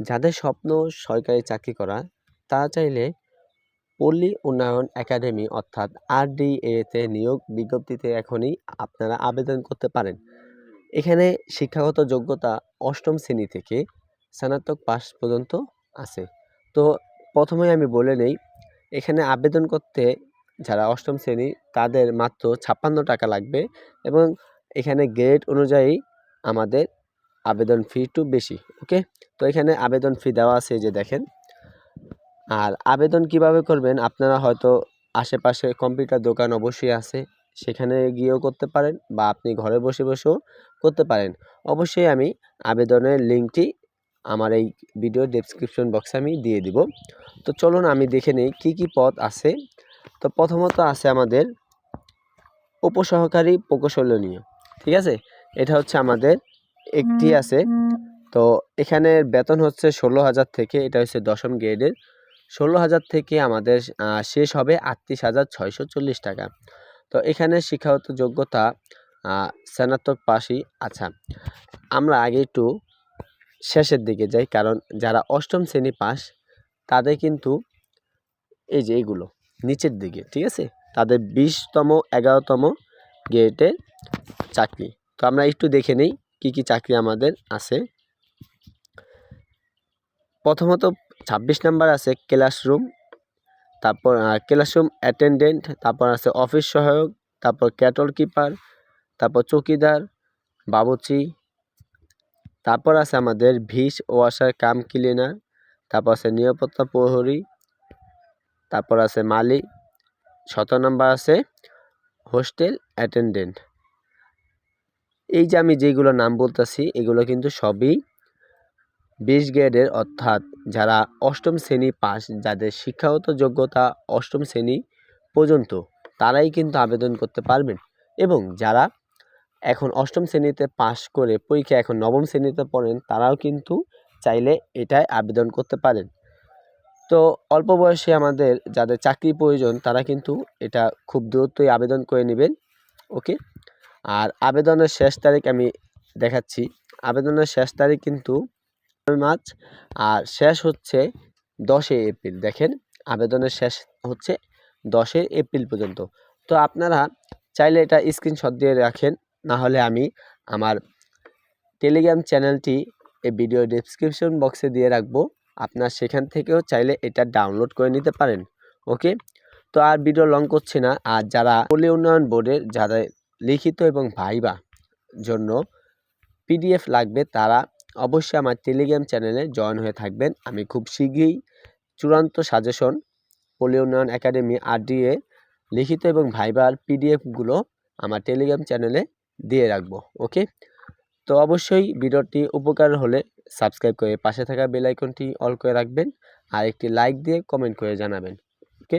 যাদের স্বপ্ন সরকারি চাকরি করা, তারা চাইলে পল্লী উন্নয়ন একাডেমি অর্থাৎ আরডিএ তে নিয়োগ বিজ্ঞপ্তিতে এখনই আপনারা আবেদন করতে পারেন। এখানে শিক্ষাগত যোগ্যতা অষ্টম শ্রেণি থেকে স্নাতক পাস পর্যন্ত আছে। তো প্রথমে আমি বলে নেই, এখানে আবেদন করতে যারা অষ্টম শ্রেণি, তাদের মাত্র ছাপ্পান্ন টাকা লাগবে এবং এখানে গ্রেড অনুযায়ী আমাদের আবেদন ফি একটু বেশি ওকে তো এখানে আবেদন ফি দেওয়া আছে যে দেখেন। আর আবেদন কীভাবে করবেন? আপনারা হয়তো আশেপাশে কম্পিউটার দোকান অবশ্যই আছে, সেখানে গিয়েও করতে পারেন বা আপনি ঘরে বসে বসেও করতে পারেন। অবশ্যই আমি আবেদনের লিঙ্কটি আমার এই ভিডিও ডেসক্রিপশন বক্সে আমি দিয়ে দিব। তো চলুন আমি দেখে নিই কী কী পদ আছে। তো প্রথমত আছে আমাদের উপসহকারী প্রকৌশলীয় ঠিক আছে? এটা হচ্ছে আমাদের একটি আছে। তো এখানে বেতন হচ্ছে ষোলো হাজার থেকে এটা হচ্ছে দশম গ্রেডের। ষোলো হাজার থেকে আমাদের শেষ হবে আটত্রিশ হাজার ছয়শো চল্লিশ টাকা। তো এখানে শিক্ষাগত যোগ্যতা স্নাতক পাশই আচ্ছা। আমরা আগে একটু শেষের দিকে যাই কারণ যারা অষ্টম শ্রেণি পাস তাদের কিন্তু এই যে এইগুলো নিচের দিকে ঠিক আছে? তাদের বিশতম এগারোতম গ্রেডের চাকরি। তো আমরা একটু দেখে নিই। কী কী চাকরি আমাদের আছে? প্রথমত ছাব্বিশ নাম্বার আছে ক্লাসরুম, তারপর ক্লাসরুম অ্যাটেন্ডেন্ট তারপর আছে অফিস সহায়ক, তারপর ক্যাটল কিপার তারপর চৌকিদার, বাবুচি, তারপর আছে আমাদের ভিস ওয়াশার কাম ক্লিনার তারপর আছে নিরাপত্তা প্রহরী, তারপর আছে মালিক, সতেরো নাম্বার আছে হোস্টেল অ্যাটেন্ডেন্ট এই যে আমি যেগুলো নাম বলতেছি, এগুলো কিন্তু সবই বিশ গ্রেডের, অর্থাৎ যারা অষ্টম শ্রেণি পাস, যাদের শিক্ষাগত যোগ্যতা অষ্টম শ্রেণি পর্যন্ত, তারাই কিন্তু আবেদন করতে পারবেন। এবং যারা এখন অষ্টম শ্রেণীতে পাশ করে পরীক্ষা এখন নবম শ্রেণীতে পড়েন, তারাও কিন্তু চাইলে এটায় আবেদন করতে পারেন। তো অল্প বয়সে আমাদের যাদের চাকরি প্রয়োজন, তারা কিন্তু এটা খুব দ্রুতই আবেদন করে নেবেন। ওকে? আর আবেদনের শেষ তারিখ আমি দেখাচ্ছি। আবেদনের শেষ তারিখ কিন্তু মার্চ, আর শেষ হচ্ছে দশই এপ্রিল, দেখেন। আবেদনের শেষ হচ্ছে দশই এপ্রিল পর্যন্ত। তো আপনারা চাইলে এটা স্ক্রিনশট দিয়ে রাখেন, না হলে আমি আমার টেলিগ্রাম চ্যানেলটি এই ভিডিও ডেসক্রিপশন বক্সে দিয়ে রাখব। আপনার সেখান থেকেও চাইলে এটা ডাউনলোড করে নিতে পারেন ওকে তো আর ভিডিও লং করছি না, আর যারা পল্লী উন্নয়ন বোর্ডের যারা লিখিত এবং ভাইবা জন্য পিডিএফ লাগবে, তারা অবশ্যই আমার টেলিগ্রাম চ্যানেলে জয়েন হয়ে থাকবেন। আমি খুব শীঘ্রই চূড়ান্ত সাজেশন পল্লী উন্নয়ন একাডেমি, আরডিএ লিখিত এবং ভাইবার পিডিএফগুলো আমার টেলিগ্রাম চ্যানেলে দিয়ে রাখব, ওকে? তো অবশ্যই ভিডিওটি উপকার হলে সাবস্ক্রাইব করে পাশে থাকা বেল আইকনটি অল করে রাখবেন আর একটি লাইক দিয়ে কমেন্ট করে জানাবেন, ওকে?